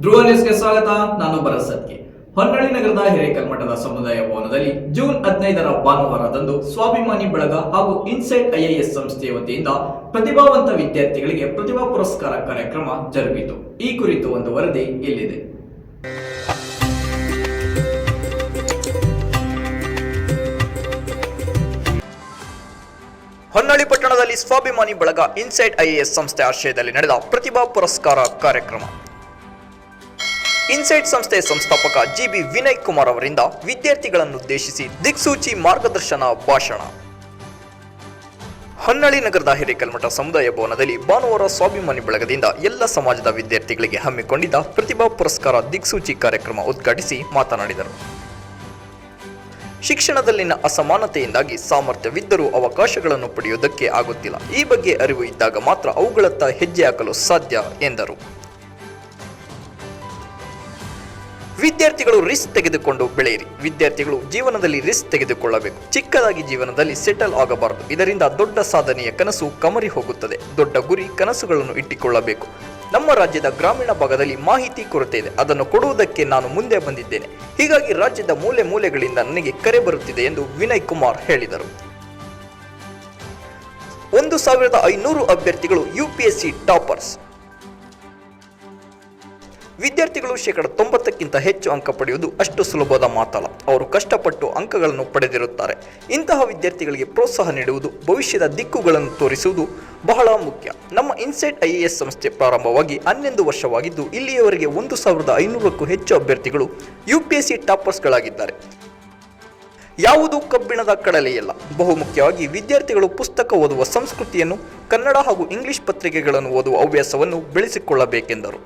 ಧ್ರುವ ನ್ಯೂಸ್ಗೆ ಸ್ವಾಗತ. ನಾನು ಸತ್ಗೆ. ಹೊನ್ನಳ್ಳಿ ನಗರದ ಹಿರೇಕಲ್ಮಠದ ಸಮುದಾಯ ಭವನದಲ್ಲಿ ಜೂನ್ ಹದಿನೈದರ ಭಾನುವಾರದಂದು ಸ್ವಾಭಿಮಾನಿ ಬಳಗ ಹಾಗೂ ಇನ್ಸೈಟ್ ಐಎಎಸ್ ಸಂಸ್ಥೆಯ ವತಿಯಿಂದ ಪ್ರತಿಭಾವಂತ ವಿದ್ಯಾರ್ಥಿಗಳಿಗೆ ಪ್ರತಿಭಾ ಪುರಸ್ಕಾರ ಕಾರ್ಯಕ್ರಮ ಜರುಗಿತು. ಈ ಕುರಿತು ಒಂದು ವರದಿ ಇಲ್ಲಿದೆ. ಹೊನ್ನಳ್ಳಿ ಪಟ್ಟಣದಲ್ಲಿ ಸ್ವಾಭಿಮಾನಿ ಬಳಗ ಇನ್ಸೈಟ್ ಐಎಎಸ್ ಸಂಸ್ಥೆ ಆಶ್ರಯದಲ್ಲಿ ನಡೆದ ಪ್ರತಿಭಾ ಪುರಸ್ಕಾರ ಕಾರ್ಯಕ್ರಮ. ಇನ್ಸೈಟ್ ಸಂಸ್ಥೆಯ ಸಂಸ್ಥಾಪಕ ಜಿಬಿ ವಿನಯ್ ಕುಮಾರ್ ಅವರಿಂದ ವಿದ್ಯಾರ್ಥಿಗಳನ್ನುದ್ದೇಶಿಸಿ ದಿಕ್ಸೂಚಿ ಮಾರ್ಗದರ್ಶನ ಭಾಷಣ. ಹೊನ್ನಳ್ಳಿ ನಗರದ ಹಿರೇಕಲ್ಮಠ ಸಮುದಾಯ ಭವನದಲ್ಲಿ ಭಾನುವಾರ ಸ್ವಾಭಿಮಾನಿ ಬಳಗದಿಂದ ಎಲ್ಲ ಸಮಾಜದ ವಿದ್ಯಾರ್ಥಿಗಳಿಗೆ ಹಮ್ಮಿಕೊಂಡಿದ್ದ ಪ್ರತಿಭಾ ಪುರಸ್ಕಾರ ದಿಕ್ಸೂಚಿ ಕಾರ್ಯಕ್ರಮ ಉದ್ಘಾಟಿಸಿ ಮಾತನಾಡಿದರು. ಶಿಕ್ಷಣದಲ್ಲಿನ ಅಸಮಾನತೆಯಿಂದಾಗಿ ಸಾಮರ್ಥ್ಯವಿದ್ದರೂ ಅವಕಾಶಗಳನ್ನು ಪಡೆಯುವುದಕ್ಕೆ ಆಗುತ್ತಿಲ್ಲ. ಈ ಬಗ್ಗೆ ಅರಿವು ಇದ್ದಾಗ ಮಾತ್ರ ಅವುಗಳತ್ತ ಹೆಜ್ಜೆ ಹಾಕಲು ಸಾಧ್ಯ ಎಂದರು. ವಿದ್ಯಾರ್ಥಿಗಳು ರಿಸ್ಕ್ ತೆಗೆದುಕೊಂಡು ಬೆಳೆಯಿರಿ. ವಿದ್ಯಾರ್ಥಿಗಳು ಜೀವನದಲ್ಲಿ ರಿಸ್ಕ್ ತೆಗೆದುಕೊಳ್ಳಬೇಕು. ಚಿಕ್ಕದಾಗಿ ಜೀವನದಲ್ಲಿ ಸೆಟಲ್ ಆಗಬಾರದು. ಇದರಿಂದ ದೊಡ್ಡ ಸಾಧನೆಯ ಕನಸು ಕಮರಿ ಹೋಗುತ್ತದೆ. ದೊಡ್ಡ ಗುರಿ ಕನಸುಗಳನ್ನು ಇಟ್ಟಿಕೊಳ್ಳಬೇಕು. ನಮ್ಮ ರಾಜ್ಯದ ಗ್ರಾಮೀಣ ಭಾಗದಲ್ಲಿ ಮಾಹಿತಿ ಕೊರತೆ ಇದೆ. ಅದನ್ನು ಕೊಡುವುದಕ್ಕೆ ನಾನು ಮುಂದೆ ಬಂದಿದ್ದೇನೆ. ಹೀಗಾಗಿ ರಾಜ್ಯದ ಮೂಲೆ ಮೂಲೆಗಳಿಂದ ನನಗೆ ಕರೆ ಬರುತ್ತಿದೆ ಎಂದು ವಿನಯ್ ಕುಮಾರ್ ಹೇಳಿದರು. ಒಂದು ಸಾವಿರದ ಐನೂರು ಅಭ್ಯರ್ಥಿಗಳು ಯುಪಿಎಸ್ಸಿ ಟಾಪರ್ಸ್. ವಿದ್ಯಾರ್ಥಿಗಳು ಶೇಕಡ ತೊಂಬತ್ತಕ್ಕಿಂತ ಹೆಚ್ಚು ಅಂಕ ಪಡೆಯುವುದು ಅಷ್ಟು ಸುಲಭದ ಮಾತಲ್ಲ. ಅವರು ಕಷ್ಟಪಟ್ಟು ಅಂಕಗಳನ್ನು ಪಡೆದಿರುತ್ತಾರೆ. ಇಂತಹ ವಿದ್ಯಾರ್ಥಿಗಳಿಗೆ ಪ್ರೋತ್ಸಾಹ ನೀಡುವುದು, ಭವಿಷ್ಯದ ದಿಕ್ಕುಗಳನ್ನು ತೋರಿಸುವುದು ಬಹಳ ಮುಖ್ಯ. ನಮ್ಮ ಇನ್ಸೈಟ್ ಐಎಎಸ್ ಸಂಸ್ಥೆ ಪ್ರಾರಂಭವಾಗಿ ಹನ್ನೊಂದು ವರ್ಷವಾಗಿದ್ದು, ಇಲ್ಲಿಯವರೆಗೆ ಒಂದು ಸಾವಿರದ ಐನೂರಕ್ಕೂ ಹೆಚ್ಚು ಅಭ್ಯರ್ಥಿಗಳು ಯುಪಿಎಸ್ಸಿ ಟಾಪರ್ಸ್ಗಳಾಗಿದ್ದಾರೆ. ಯಾವುದು ಕಬ್ಬಿಣದ ಕಡಲೆಯಲ್ಲ. ಬಹುಮುಖ್ಯವಾಗಿ ವಿದ್ಯಾರ್ಥಿಗಳು ಪುಸ್ತಕ ಓದುವ ಸಂಸ್ಕೃತಿಯನ್ನು ಕನ್ನಡ ಹಾಗೂ ಇಂಗ್ಲಿಷ್ ಪತ್ರಿಕೆಗಳನ್ನು ಓದುವ ಹವ್ಯಾಸವನ್ನು ಬೆಳೆಸಿಕೊಳ್ಳಬೇಕೆಂದರು.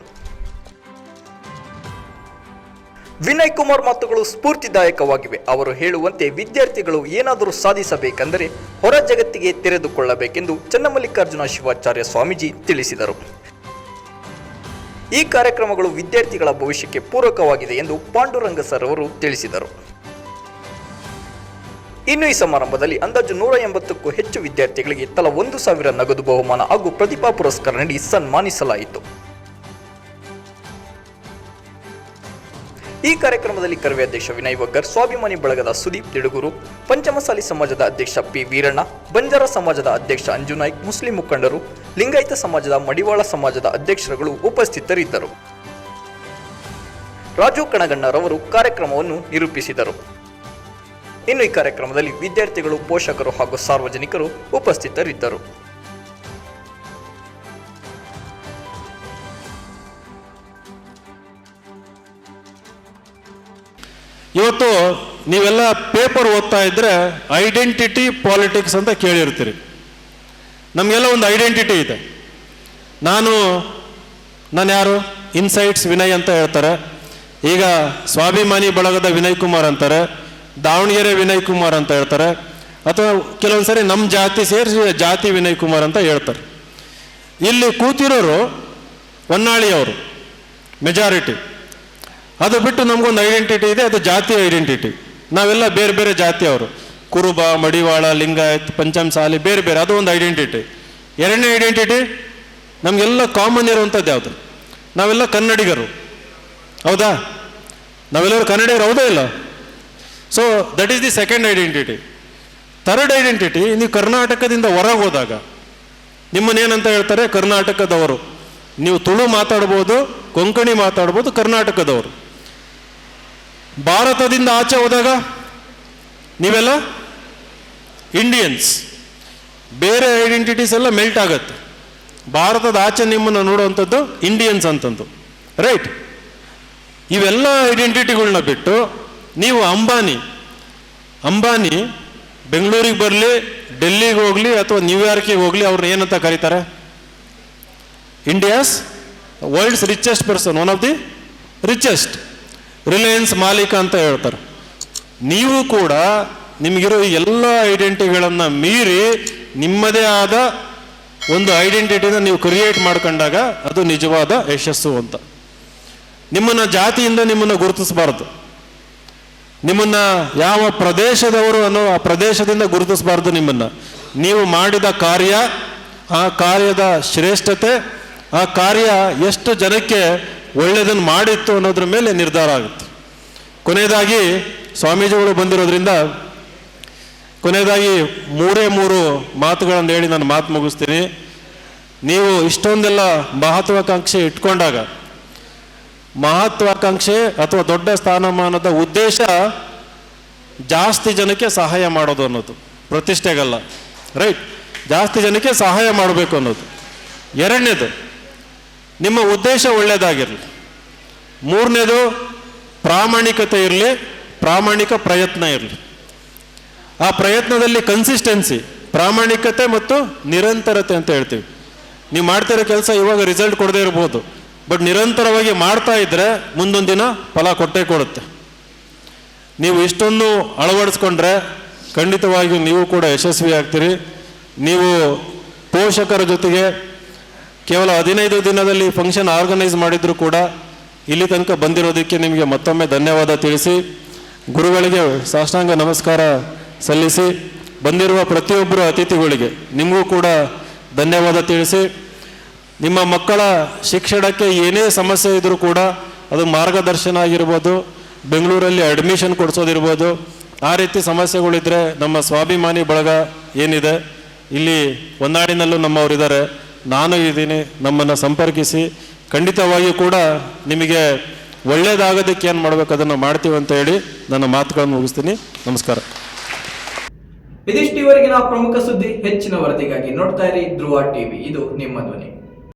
ವಿನಯ್ ಕುಮಾರ್ ಮಾತುಗಳು ಸ್ಫೂರ್ತಿದಾಯಕವಾಗಿವೆ. ಅವರು ಹೇಳುವಂತೆ ವಿದ್ಯಾರ್ಥಿಗಳು ಏನಾದರೂ ಸಾಧಿಸಬೇಕೆಂದರೆ ಹೊರ ಜಗತ್ತಿಗೆ ತೆರೆದುಕೊಳ್ಳಬೇಕೆಂದು ಚನ್ನಮಲ್ಲಿಕಾರ್ಜುನ ಶಿವಾಚಾರ್ಯ ಸ್ವಾಮೀಜಿ ತಿಳಿಸಿದರು. ಈ ಕಾರ್ಯಕ್ರಮಗಳು ವಿದ್ಯಾರ್ಥಿಗಳ ಭವಿಷ್ಯಕ್ಕೆ ಪೂರಕವಾಗಿದೆ ಎಂದು ಪಾಂಡುರಂಗ ಸರ್ ಅವರು ತಿಳಿಸಿದರು. ಇನ್ನು ಈ ಸಮಾರಂಭದಲ್ಲಿ ಅಂದಾಜು ನೂರ ಎಂಬತ್ತಕ್ಕೂ ಹೆಚ್ಚು ವಿದ್ಯಾರ್ಥಿಗಳಿಗೆ ತಲಾ ಒಂದು ಸಾವಿರ ನಗದು ಬಹುಮಾನ ಹಾಗೂ ಪ್ರತಿಭಾ ಪುರಸ್ಕಾರ ನೀಡಿ ಸನ್ಮಾನಿಸಲಾಯಿತು. ಈ ಕಾರ್ಯಕ್ರಮದಲ್ಲಿ ಕರವೇ ಅಧ್ಯಕ್ಷ ವಿನಯ್ ವಗ್ಗರ್ ಸ್ವಾಭಿಮಾನಿ ಬಳಗದ ಸುದೀಪ್ ತಿಡುಗೂರು, ಪಂಚಮಸಾಲಿ ಸಮಾಜದ ಅಧ್ಯಕ್ಷ ಪಿ ವೀರಣ್ಣ, ಬಂಜಾರ ಸಮಾಜದ ಅಧ್ಯಕ್ಷ ಅಂಜು ನಾಯ್ಕ್, ಮುಸ್ಲಿಂ ಮುಖಂಡರು, ಲಿಂಗಾಯತ ಸಮಾಜದ ಮಡಿವಾಳ ಸಮಾಜದ ಅಧ್ಯಕ್ಷರುಗಳು ಉಪಸ್ಥಿತರಿದ್ದರು. ರಾಜು ಕಣಗಣ್ಣರವರು ಕಾರ್ಯಕ್ರಮವನ್ನು ನಿರೂಪಿಸಿದರು. ಇನ್ನು ಈ ಕಾರ್ಯಕ್ರಮದಲ್ಲಿ ವಿದ್ಯಾರ್ಥಿಗಳು, ಪೋಷಕರು ಹಾಗೂ ಸಾರ್ವಜನಿಕರು ಉಪಸ್ಥಿತರಿದ್ದರು. ಇವತ್ತು ನೀವೆಲ್ಲ ಪೇಪರ್ ಓದ್ತಾ ಇದ್ರೆ ಐಡೆಂಟಿಟಿ ಪಾಲಿಟಿಕ್ಸ್ ಅಂತ ಕೇಳಿರ್ತೀರಿ. ನಮಗೆಲ್ಲ ಒಂದು ಐಡೆಂಟಿಟಿ ಇದೆ. ನಾನು ನಾನು ಯಾರು? ಇನ್ಸೈಟ್ಸ್ ವಿನಯ್ ಅಂತ ಹೇಳ್ತಾರೆ. ಈಗ ಸ್ವಾಭಿಮಾನಿ ಬಳಗದ ವಿನಯ್ ಕುಮಾರ್ ಅಂತಾರೆ. ದಾವಣಗೆರೆ ವಿನಯ್ ಕುಮಾರ್ ಅಂತ ಹೇಳ್ತಾರೆ. ಅಥವಾ ಕೆಲವೊಂದು ಸರಿ ನಮ್ಮ ಜಾತಿ ಸೇರಿಸಿ ಜಾತಿ ವಿನಯ್ ಕುಮಾರ್ ಅಂತ ಹೇಳ್ತಾರೆ. ಇಲ್ಲಿ ಕೂತಿರೋರು ಹೊನ್ನಾಳಿಯವರು ಮೆಜಾರಿಟಿ ಅದು ಬಿಟ್ಟು ನಮಗೊಂದು ಐಡೆಂಟಿಟಿ ಇದೆ, ಅದು ಜಾತಿ ಐಡೆಂಟಿಟಿ ನಾವೆಲ್ಲ ಬೇರೆ ಬೇರೆ ಜಾತಿಯವರು ಕುರುಬ, ಮಡಿವಾಳ, ಲಿಂಗಾಯತ್, ಪಂಚಮಸಾಲಿ, ಬೇರೆ ಬೇರೆ, ಅದು ಒಂದು ಐಡೆಂಟಿಟಿ ಎರಡನೇ ಐಡೆಂಟಿಟಿ ನಮಗೆಲ್ಲ ಕಾಮನ್ ಇರುವಂಥದ್ದು ಯಾವುದು? ನಾವೆಲ್ಲ ಕನ್ನಡಿಗರು. ಹೌದಾ? ನಾವೆಲ್ಲರೂ ಕನ್ನಡಿಗರು ಹೌದಾ ಇಲ್ಲ? So that is the second identity third identity ನೀವು ಕರ್ನಾಟಕದಿಂದ ಹೊರಗೆ ಹೋದಾಗ, ನಿಮ್ಮನ್ನೇನಂತ ಹೇಳ್ತಾರೆ? ಕರ್ನಾಟಕದವರು. ನೀವು ತುಳು ಮಾತಾಡ್ಬೋದು, ಕೊಂಕಣಿ ಮಾತಾಡ್ಬೋದು, ಕರ್ನಾಟಕದವರು. ಭಾರತದಿಂದ ಆಚೆ ಹೋದಾಗ ನೀವೆಲ್ಲ ಇಂಡಿಯನ್ಸ್ ಬೇರೆ ಐಡೆಂಟಿಟೀಸ್ ಎಲ್ಲ ಮೆಲ್ಟ್ ಆಗತ್ತೆ. ಭಾರತದ ಆಚೆ ನಿಮ್ಮನ್ನು ನೋಡುವಂಥದ್ದು ಇಂಡಿಯನ್ಸ್ ಅಂತಂದು. ರೈಟ್ ಇವೆಲ್ಲ ಐಡೆಂಟಿಟಿಗಳನ್ನ ಬಿಟ್ಟು ನೀವು ಅಂಬಾನಿ. ಅಂಬಾನಿ ಬೆಂಗಳೂರಿಗೆ ಬರಲಿ, ಡೆಲ್ಲಿಗೆ ಹೋಗಲಿ ಅಥವಾ ನ್ಯೂಯಾರ್ಕಿಗೆ ಹೋಗಲಿ ಅವ್ರನ್ನ ಏನಂತ ಕರೀತಾರೆ? India's world's richest person one of the richest Reliance ಮಾಲೀಕ ಅಂತ ಹೇಳ್ತಾರೆ. ನೀವು ಕೂಡ ನಿಮಗಿರೋ ಎಲ್ಲ ಐಡೆಂಟಿಟಿಗಳನ್ನು ಮೀರಿ ನಿಮ್ಮದೇ ಆದ ಒಂದು ಐಡೆಂಟಿಟಿನ ನೀವು ಕ್ರಿಯೇಟ್ ಮಾಡ್ಕೊಂಡಾಗ ಅದು ನಿಜವಾದ ಯಶಸ್ಸು ಅಂತ. ನಿಮ್ಮನ್ನು ಜಾತಿಯಿಂದ ನಿಮ್ಮನ್ನು ಗುರುತಿಸಬಾರ್ದು. ನಿಮ್ಮನ್ನು ಯಾವ ಪ್ರದೇಶದವರು ಅನ್ನೋ ಆ ಪ್ರದೇಶದಿಂದ ಗುರುತಿಸಬಾರ್ದು ನಿಮ್ಮನ್ನು. ನೀವು ಮಾಡಿದ ಕಾರ್ಯ, ಆ ಕಾರ್ಯದ ಶ್ರೇಷ್ಠತೆ, ಆ ಕಾರ್ಯ ಎಷ್ಟು ಜನಕ್ಕೆ ಒಳ್ಳೆಯದನ್ನು ಮಾಡಿತ್ತು ಅನ್ನೋದ್ರ ಮೇಲೆ ನಿರ್ಧಾರ ಆಗುತ್ತೆ. ಕೊನೆಯದಾಗಿ ಸ್ವಾಮೀಜಿಗಳು ಬಂದಿರೋದ್ರಿಂದ ಕೊನೆಯದಾಗಿ ಮೂರೇ ಮೂರು ಮಾತುಗಳನ್ನು ಹೇಳಿ ನಾನು ಮಾತು ಮುಗಿಸ್ತೀನಿ. ನೀವು ಇಷ್ಟೊಂದೆಲ್ಲ ಮಹತ್ವಾಕಾಂಕ್ಷೆ ಇಟ್ಕೊಂಡಾಗ, ಮಹತ್ವಾಕಾಂಕ್ಷೆ ಅಥವಾ ದೊಡ್ಡ ಸ್ಥಾನಮಾನದ ಉದ್ದೇಶ ಜಾಸ್ತಿ ಜನಕ್ಕೆ ಸಹಾಯ ಮಾಡೋದು ಅನ್ನೋದು, ಪ್ರತಿಷ್ಠೆಗಲ್ಲ ರೈಟ್ ಜಾಸ್ತಿ ಜನಕ್ಕೆ ಸಹಾಯ ಮಾಡಬೇಕು ಅನ್ನೋದು. ಎರಡನೇದು ನಿಮ್ಮ ಉದ್ದೇಶ ಒಳ್ಳೆಯದಾಗಿರಲಿ ಮೂರನೇದು ಪ್ರಾಮಾಣಿಕತೆ ಇರಲಿ, ಪ್ರಾಮಾಣಿಕ ಪ್ರಯತ್ನ ಇರಲಿ. ಆ ಪ್ರಯತ್ನದಲ್ಲಿ ಕನ್ಸಿಸ್ಟೆನ್ಸಿ ಪ್ರಾಮಾಣಿಕತೆ ಮತ್ತು ನಿರಂತರತೆ ಅಂತ ಹೇಳ್ತೀವಿ. ನೀವು ಮಾಡ್ತಿರೋ ಕೆಲಸ ಇವಾಗ ರಿಸಲ್ಟ್ ಕೊಡದೇ ಇರ್ಬೋದು. ಬಟ್ ನಿರಂತರವಾಗಿ ಮಾಡ್ತಾ ಇದ್ರೆ ಮುಂದೊಂದು ದಿನ ಫಲ ಕೊಟ್ಟೇ ಕೊಡುತ್ತೆ. ನೀವು ಇಷ್ಟೊಂದು ಅಳವಡಿಸ್ಕೊಂಡ್ರೆ ಖಂಡಿತವಾಗಿಯೂ ನೀವು ಕೂಡ ಯಶಸ್ವಿ ಆಗ್ತೀರಿ ನೀವು ಪೋಷಕರ ಜೊತೆಗೆ ಕೇವಲ ಹದಿನೈದು ದಿನದಲ್ಲಿ ಫಂಕ್ಷನ್ ಆರ್ಗನೈಸ್ ಮಾಡಿದ್ರು ಕೂಡ ಇಲ್ಲಿ ತನಕ ಬಂದಿರೋದಕ್ಕೆ ನಿಮಗೆ ಮತ್ತೊಮ್ಮೆ ಧನ್ಯವಾದ ತಿಳಿಸಿ. ಗುರುಗಳಿಗೆ ಸಾಷ್ಟಾಂಗ ನಮಸ್ಕಾರ ಸಲ್ಲಿಸಿ. ಬಂದಿರುವ ಪ್ರತಿಯೊಬ್ಬರು ಅತಿಥಿಗಳಿಗೆ ನಿಮಗೂ ಕೂಡ ಧನ್ಯವಾದ ತಿಳಿಸಿ. ನಿಮ್ಮ ಮಕ್ಕಳ ಶಿಕ್ಷಣಕ್ಕೆ ಏನೇ ಸಮಸ್ಯೆ ಇದ್ದರೂ ಕೂಡ ಅದು ಮಾರ್ಗದರ್ಶನ ಆಗಿರ್ಬೋದು, ಬೆಂಗಳೂರಲ್ಲಿ ಅಡ್ಮಿಷನ್ ಕೊಡಿಸೋದಿರ್ಬೋದು. ಆ ರೀತಿ ಸಮಸ್ಯೆಗಳಿದ್ದರೆ ನಮ್ಮ ಸ್ವಾಭಿಮಾನಿ ಬಳಗ ಏನಿದೆ, ಇಲ್ಲಿ ಹೊನ್ನಾಡಿನಲ್ಲೂ ನಮ್ಮವರಿದ್ದಾರೆ. ನಾನು ಇದ್ದೀನಿ, ನಮ್ಮನ್ನು ಸಂಪರ್ಕಿಸಿ. ಖಂಡಿತವಾಗಿಯೂ ಕೂಡ ನಿಮಗೆ ಒಳ್ಳೇದಾಗೋದಕ್ಕೆ ಏನು ಮಾಡಬೇಕು ಅದನ್ನು ಮಾಡ್ತೀವಿ ಅಂತ ಹೇಳಿ ನನ್ನ ಮಾತುಗಳನ್ನು ಮುಗಿಸ್ತೀನಿ. ನಮಸ್ಕಾರ. ಇದಿಷ್ಟು ಇವರೆಗಿನ ಪ್ರಮುಖ ಸುದ್ದಿ ಹೆಚ್ಚಿನ ವರದಿಗಾಗಿ ನೋಡ್ತಾ ಇರಿ ಧ್ರುವ ಟಿವಿ. ಇದು ನಿಮ್ಮ ಧ್ವನಿ.